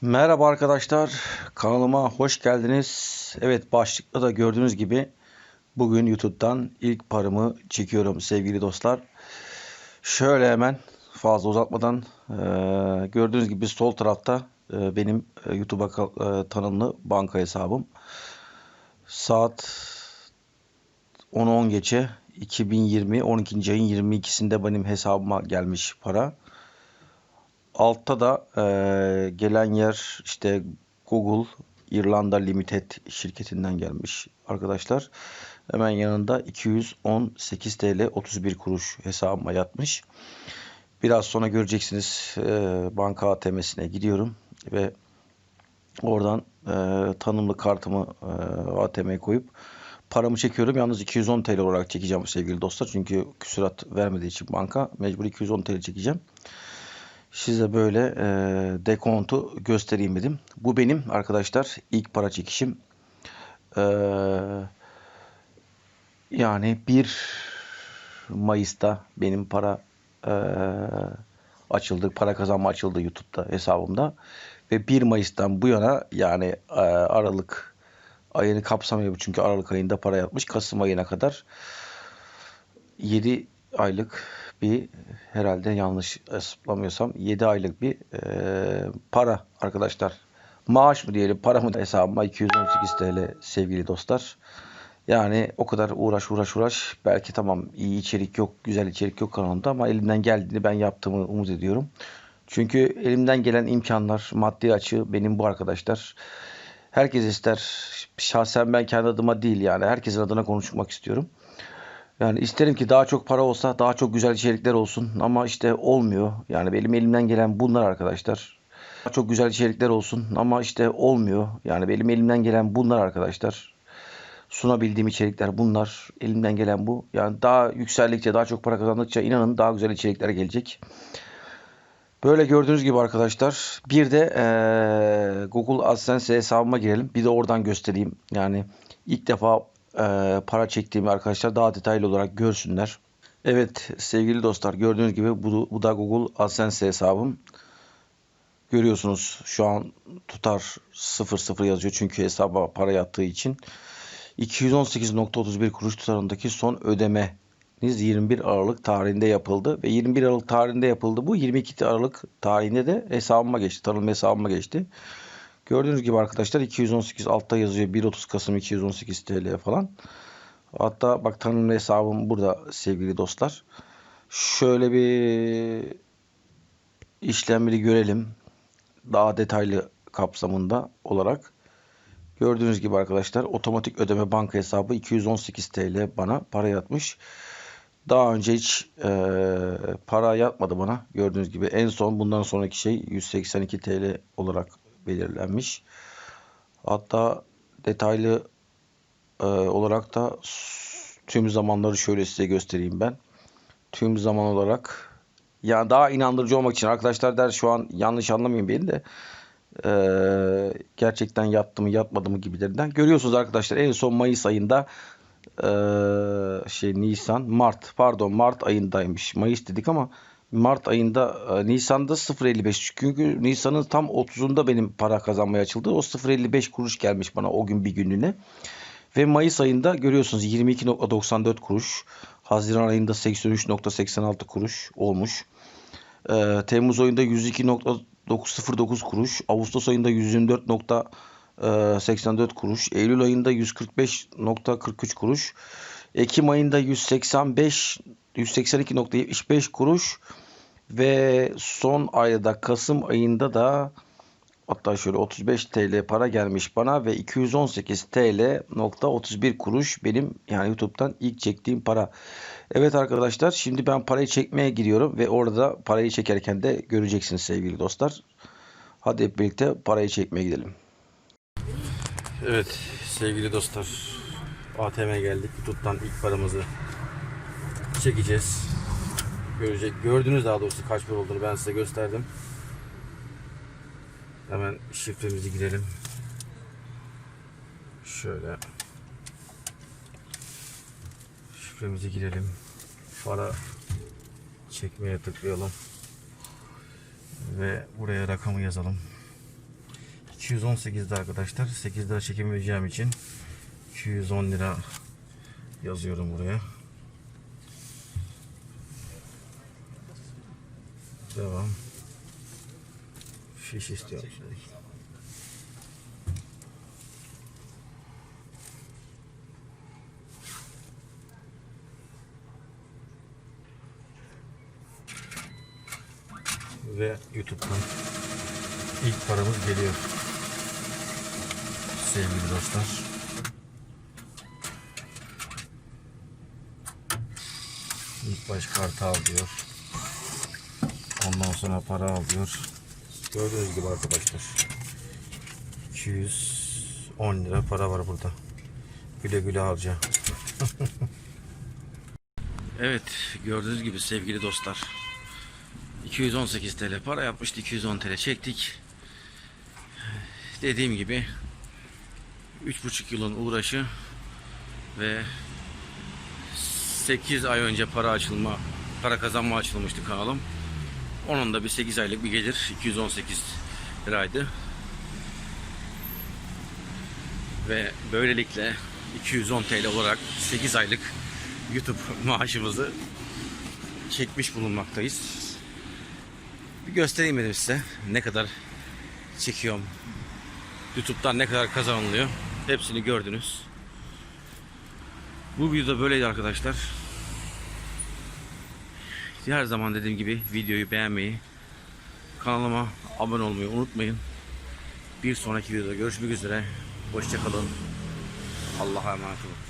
Merhaba arkadaşlar, kanalıma hoş geldiniz. Evet, başlıkta da gördüğünüz gibi bugün YouTube'dan ilk paramı çekiyorum sevgili dostlar. Şöyle hemen fazla uzatmadan eee, gördüğünüz gibi sol tarafta eee, benim eee, YouTube'a eee, tanımlı banka hesabım. Saat 10.10 geçe 2020 12. ayın 22'sinde benim hesabıma gelmiş para. Altta da eee, gelen yer işte Google İrlanda Limited şirketinden gelmiş arkadaşlar. Hemen yanında 218 TL 31 kuruş hesabıma yatmış. Biraz sonra göreceksiniz eee, banka ATM'sine gidiyorum ve oradan eee, tanımlı kartımı eee, ATM'ye koyup paramı çekiyorum. Yalnız 210 TL olarak çekeceğim sevgili dostlar. Çünkü küsurat vermediği için banka mecbur 210 TL çekeceğim. Size böyle e, dekontu göstereyim dedim. Bu benim arkadaşlar ilk para çekişim. E, yani 1 Mayıs'ta benim para e, açıldı. Para kazanma açıldı YouTube'da hesabımda. Ve 1 Mayıs'tan bu yana yani e, Aralık ayını kapsamıyor çünkü Aralık ayında para yatmış. Kasım ayına kadar 7 aylık bir herhalde yanlış hesaplamıyorsam 7 aylık bir e, para arkadaşlar. Maaş mı diyelim para mı hesabıma 218 TL sevgili dostlar. Yani o kadar uğraş uğraş uğraş belki tamam iyi içerik yok güzel içerik yok kanalımda ama elimden geldiğini ben yaptığımı umut ediyorum. Çünkü elimden gelen imkanlar maddi açı benim bu arkadaşlar. Herkes ister şahsen ben kendi adıma değil yani herkesin adına konuşmak istiyorum. Yani isterim ki daha çok para olsa, daha çok güzel içerikler olsun ama işte olmuyor. Yani benim elimden gelen bunlar arkadaşlar. Daha çok güzel içerikler olsun ama işte olmuyor. Yani benim elimden gelen bunlar arkadaşlar. Sunabildiğim içerikler bunlar. Elimden gelen bu. Yani daha yükseldikçe, daha çok para kazandıkça inanın daha güzel içerikler gelecek. Böyle gördüğünüz gibi arkadaşlar. Bir de eee, Google AdSense hesabıma girelim. Bir de oradan göstereyim. Yani ilk defa eee, para çektiğimi arkadaşlar daha detaylı olarak görsünler. Evet sevgili dostlar gördüğünüz gibi bu, bu da Google AdSense hesabım. Görüyorsunuz şu an tutar 00 yazıyor çünkü hesaba para yattığı için. 218.31 kuruş tutarındaki son ödemeniz 21 Aralık tarihinde yapıldı ve 21 Aralık tarihinde yapıldı. Bu 22 Aralık tarihinde de hesabıma geçti. Tanım hesabıma geçti. Gördüğünüz gibi arkadaşlar 218 altta yazıyor 1.30 Kasım 218 TL falan. Hatta bak tanımlı hesabım burada sevgili dostlar. Şöyle bir işlemleri görelim. Daha detaylı kapsamında olarak. Gördüğünüz gibi arkadaşlar otomatik ödeme banka hesabı 218 TL bana para yatmış. Daha önce hiç e, para yatmadı bana. Gördüğünüz gibi en son bundan sonraki şey 182 TL olarak belirlenmiş. Hatta detaylı e, olarak da tüm zamanları şöyle size göstereyim ben. Tüm zaman olarak yani daha inandırıcı olmak için arkadaşlar der şu an yanlış anlamayın beni de e, gerçekten yattı mı yatmadı mı gibilerinden. Görüyorsunuz arkadaşlar en son Mayıs ayında e, şey Nisan Mart pardon Mart ayındaymış. Mayıs dedik ama Mart ayında e, Nisan'da 0.55 çünkü Nisan'ın tam 30'unda benim para kazanmaya açıldı. O 0.55 kuruş gelmiş bana o gün bir günlüğüne. Ve Mayıs ayında görüyorsunuz 22.94 kuruş. Haziran ayında 83.86 kuruş olmuş. Ee, Temmuz ayında 102.909 kuruş. Ağustos ayında 124.84 kuruş. Eylül ayında 145.43 kuruş. Ekim ayında 185 182.75 kuruş ve son ayda Kasım ayında da hatta şöyle 35 TL para gelmiş bana ve 218 TL nokta 31 kuruş benim yani YouTube'dan ilk çektiğim para. Evet arkadaşlar şimdi ben parayı çekmeye gidiyorum ve orada parayı çekerken de göreceksiniz sevgili dostlar. Hadi hep birlikte parayı çekmeye gidelim. Evet sevgili dostlar ATM'ye geldik. YouTube'dan ilk paramızı çekeceğiz. Görecek. Gördünüz daha doğrusu kaç para olduğunu ben size gösterdim. Hemen şifremizi girelim. Şöyle. Şifremizi girelim. Para çekmeye tıklayalım. Ve buraya rakamı yazalım. 218'de arkadaşlar. 8 lira çekemeyeceğim için 210 lira yazıyorum buraya. Devam. Fiş istiyorum şimdi. Ve YouTube'dan ilk paramız geliyor. Sevgili dostlar. İlk baş kartı al diyor. Sonra para al diyor. Gördüğünüz gibi arkadaşlar. 210 lira para var burada. Güle güle harca. evet gördüğünüz gibi sevgili dostlar. 218 TL para yapmıştı. 210 TL çektik. Dediğim gibi 3,5 yılın uğraşı ve 8 ay önce para açılma, para kazanma açılmıştı kanalım. Onun da bir 8 aylık bir gelir 218 liraydı. Ve böylelikle 210 TL olarak 8 aylık YouTube maaşımızı çekmiş bulunmaktayız. Bir göstereyim dedim size ne kadar çekiyorum. YouTube'dan ne kadar kazanılıyor. Hepsini gördünüz. Bu videoda böyleydi arkadaşlar. Her zaman dediğim gibi videoyu beğenmeyi, kanalıma abone olmayı unutmayın. Bir sonraki videoda görüşmek üzere. Hoşçakalın. Allah'a emanet olun.